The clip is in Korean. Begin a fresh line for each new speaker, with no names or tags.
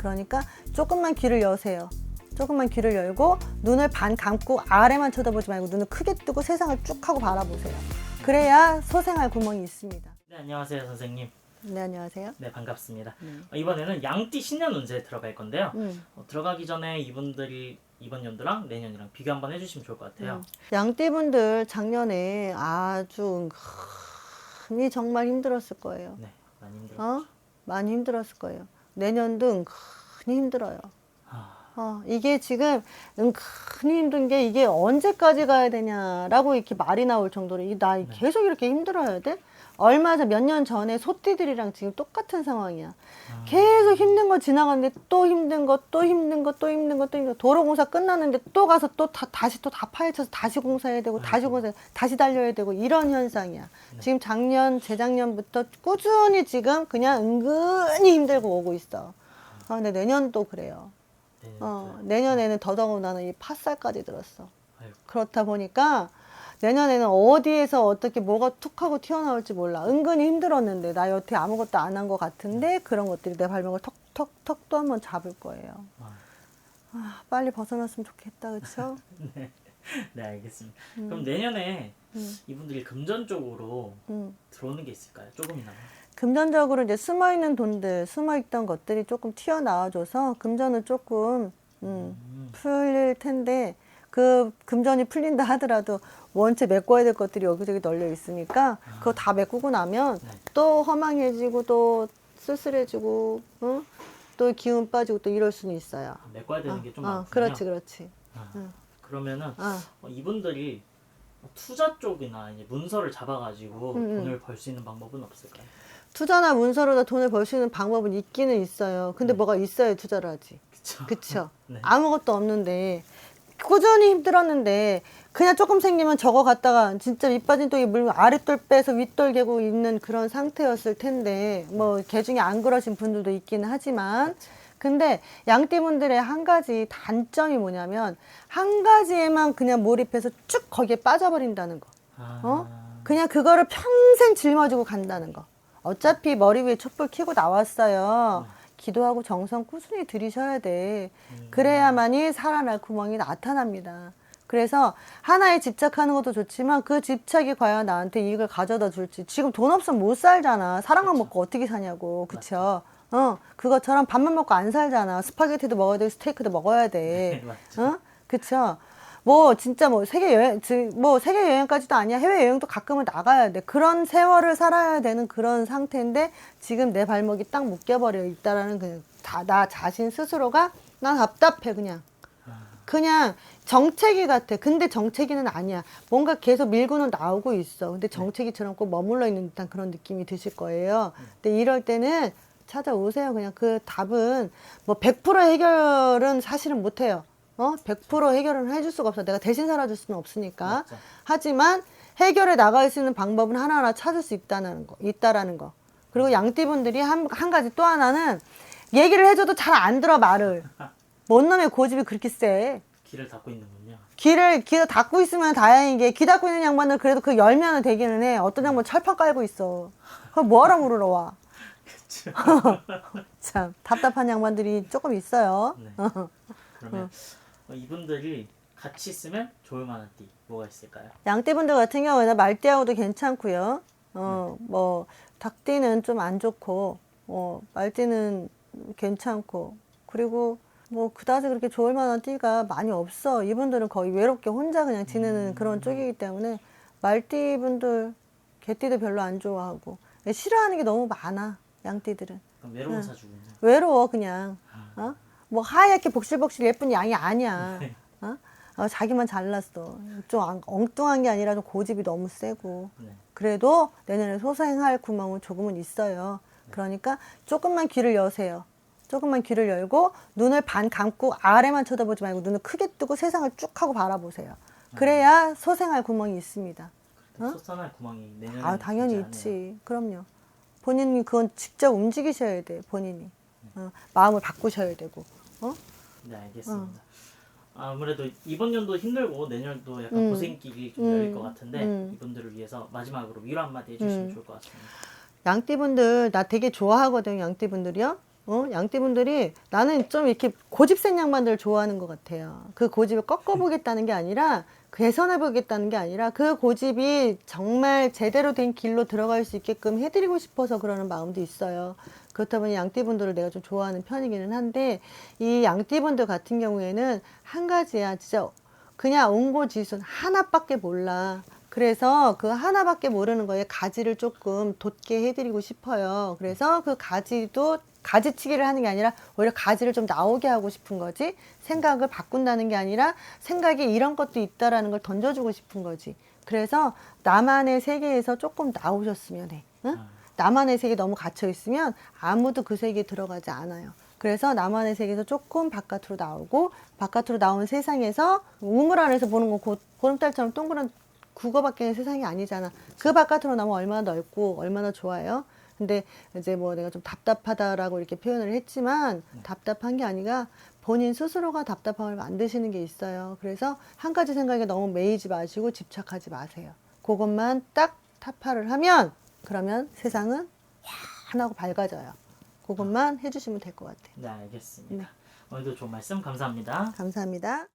그러니까 조금만 귀를 여세요. 조금만 귀를 열고 눈을 반 감고 아래만 쳐다보지 말고 눈을 크게 뜨고 세상을 쭉 하고 바라보세요. 그래야 소생할 구멍이 있습니다.
네, 안녕하세요, 선생님.
네, 안녕하세요.
네, 반갑습니다.
네.
어, 이번에는 양띠 신년 운세 들어갈 건데요.
음.
어, 들어가기 전에 이분들이 이번 연도랑 내년이랑 비교 한번 해주시면 좋을 것 같아요.
음. 양띠 분들 작년에 아주 은근히 정말 힘들었을 거예요.
네, 많이 힘들어.
어? 많이 힘들었을 거예요. 내년도 은근히 힘들어요.
아,
어, 이게 지금 은근히 힘든 게 이게 언제까지 가야 되냐라고 이렇게 말이 나올 정도로 이나 계속 이렇게 힘들어야 돼? 얼마 전 몇 년 전에 소띠들이랑 지금 똑같은 상황이야.
아,
계속 힘든 거 지나가는데 또 힘든 거, 또 힘든 거, 또 힘든 거, 또 힘든 거. 도로 공사 끝났는데 또 가서 또 다, 다시 또 다 파헤쳐서 다시 공사해야 되고, 다시. 공사, 다시 달려야 되고, 이런 현상이야. 지금 작년, 재작년부터 꾸준히 지금 그냥 은근히 힘들고 오고 있어. 아, 근데 내년도 그래요.
네,
어, 내년에는 더더군다나 이 팥살까지 들었어.
아이고.
그렇다 보니까 내년에는 어디에서 어떻게 뭐가 툭 하고 튀어나올지 몰라. 은근히 힘들었는데 나 여태 아무것도 안 한 것 같은데 그런 것들이 내 발목을 턱턱턱 또 한번 잡을 거예요.
아,
아, 빨리 벗어났으면 좋겠다, 그렇죠?
네, 알겠습니다. 그럼 내년에 이분들이 금전적으로
음.
들어오는 게 있을까요? 조금이나마.
금전적으로 이제 숨어 있는 돈들, 숨어 있던 것들이 조금 튀어나와줘서 금전은 조금 음,
음,
풀릴 텐데 그 금전이 풀린다 하더라도 원체 메꿔야 될 것들이 여기저기 널려 있으니까 그거 다 메꾸고 나면
네.
또 허망해지고 또 쓸쓸해지고 어? 또 기운 빠지고 또 이럴 수는 있어요.
아, 메꿔야 되는 게좀
어,
많군요.
그렇지, 그렇지.
아,
응.
그러면은
아,
어, 이분들이 투자 쪽이나 이제 문서를 잡아가지고
음, 음.
돈을 벌 수 있는 방법은 없을까요?
투자나 문서로다 돈을 벌 수 있는 방법은 있기는 있어요. 근데 뭐가 있어야 투자를 하지.
그쵸?
그쵸?
네.
아무것도 없는데 꾸준히 힘들었는데 그냥 조금 생기면 저거 갖다가 진짜 밑 빠진 독이 물면 아랫돌 빼서 윗돌 개고 있는 그런 상태였을 텐데 뭐 개중에 안 그러신 분들도 있기는 하지만 근데 양띠분들의 한 가지 단점이 뭐냐면 한 가지에만 그냥 몰입해서 쭉 거기에 빠져버린다는 거.
아,
어? 그냥 그거를 평생 짊어지고 간다는 거. 어차피 머리 위에 촛불 켜고 나왔어요. 기도하고 정성 꾸준히 들이셔야 돼. 그래야만이 살아날 구멍이 나타납니다. 그래서 하나에 집착하는 것도 좋지만 그 집착이 과연 나한테 이익을 가져다 줄지. 지금 돈 없으면 못 살잖아. 사랑만 먹고 어떻게 사냐고. 그쵸? 어, 그것처럼 밥만 먹고 안 살잖아. 스파게티도 먹어야 돼, 스테이크도 먹어야 돼.
네.
어? 그쵸? 뭐 진짜 뭐 세계 여행 즉, 뭐 세계 여행까지도 아니야 해외 여행도 가끔은 나가야 돼 그런 세월을 살아야 되는 그런 상태인데 지금 내 발목이 딱 묶여버려 있다라는 그나 자신 스스로가 난 답답해 그냥 그냥 정체기 같아 근데 정체기는 아니야 뭔가 계속 밀고는 나오고 있어 근데 정체기처럼 꼭 머물러 있는 듯한 그런 느낌이 드실 거예요 근데 이럴 때는 찾아오세요 그냥 그 답은 뭐 100% 해결은 사실은 못해요 어? 100% 해결은 해줄 수가 없어. 내가 대신 살아줄 수는 없으니까.
맞죠.
하지만 해결에 나갈 수 있는 방법은 하나하나 찾을 수 있다는 거, 있다라는 거. 그리고 양띠분들이 한, 한 가지 또 하나는 얘기를 해줘도 잘 안 들어 말을. 뭔 놈의 고집이 그렇게 세.
길을 닫고 있는군요.
귀를 귀를 닫고 있으면 다행인 게 귀 닫고 있는 양반들 그래도 그 열면은 되기는 해. 어떤 양반 철판 깔고 있어. 그럼 뭐하러 물으러 와. 참 답답한 양반들이 조금 있어요.
네. 그러면 어, 이분들이 같이 있으면 좋을 만한 띠 뭐가 있을까요?
양떼분들 같은 경우에는 말띠하고도 괜찮고요. 어, 뭐 닭띠는 좀 안 좋고, 어, 말띠는 괜찮고, 그리고 뭐 그다지 그렇게 좋을 만한 띠가 많이 없어. 이분들은 거의 외롭게 혼자 그냥 지내는 그런 쪽이기 때문에 말띠 분들 개띠도 별로 안 좋아하고 싫어하는 게 너무 많아. 양띠들은
그럼 외로운 사주군요.
외로워 그냥. 어? 뭐 하얗게 복실복실 예쁜 양이 아니야. 어? 어, 자기만 잘났어. 좀 안- 엉뚱한 게 아니라 좀 고집이 너무 세고.
네.
그래도 내년에 소생할 구멍은 조금은 있어요. 그러니까 조금만 귀를 여세요. 조금만 귀를 열고 눈을 반 감고 아래만 쳐다보지 말고 눈을 크게 뜨고 세상을 쭉 하고 바라보세요. 그래야 소생할 구멍이 있습니다.
그때 솟아날 구멍이 내년에
아, 당연히 있지. 그럼요. 본인이 그건 직접 움직이셔야 돼, 본인이. 어, 마음을 바꾸셔야 되고. 어?
네 알겠습니다. 아무래도 이번 연도 힘들고 내년도 약간
음.
고생길이 좀
음.
열릴 것 같은데
음.
이분들을 위해서 마지막으로 위로 한마디 해주시면
음.
좋을 것 같습니다.
양띠분들 나 되게 좋아하거든, 양띠분들이요. 어? 양띠분들이 나는 좀 이렇게 고집센 양반들을 좋아하는 것 같아요. 그 고집을 꺾어보겠다는 게 아니라 개선해 보겠다는 게 아니라 그 고집이 정말 제대로 된 길로 들어갈 수 있게끔 해드리고 싶어서 그러는 마음도 있어요. 그렇다 보니 양띠분들을 내가 좀 좋아하는 편이기는 한데 이 양띠분들 같은 경우에는 한 가지야. 진짜 그냥 옹고지순 하나밖에 몰라. 그래서 그 하나밖에 모르는 거에 가지를 조금 돋게 해드리고 싶어요. 그래서 그 가지도 가지치기를 하는 게 아니라 오히려 가지를 좀 나오게 하고 싶은 거지. 생각을 바꾼다는 게 아니라 생각이 이런 것도 있다라는 걸 던져주고 싶은 거지. 그래서 나만의 세계에서 조금 나오셨으면 해. 응?
아.
나만의 세계 너무 갇혀 있으면 아무도 그 세계에 들어가지 않아요. 그래서 나만의 세계에서 조금 바깥으로 나오고 바깥으로 나온 세상에서 우물 안에서 보는 거 고, 보름달처럼 동그란 국어밖에 세상이 아니잖아. 그 바깥으로 나면 얼마나 넓고 얼마나 좋아요. 근데 이제 뭐 내가 좀 답답하다라고 이렇게 표현을 했지만 답답한 게 아니라 본인 스스로가 답답함을 만드시는 게 있어요. 그래서 한 가지 생각에 너무 매이지 마시고 집착하지 마세요. 그것만 딱 타파를 하면 그러면 세상은 환하고 밝아져요. 그것만 해주시면 될 것 같아요.
네, 알겠습니다.
네.
오늘도 좋은 말씀 감사합니다.
감사합니다.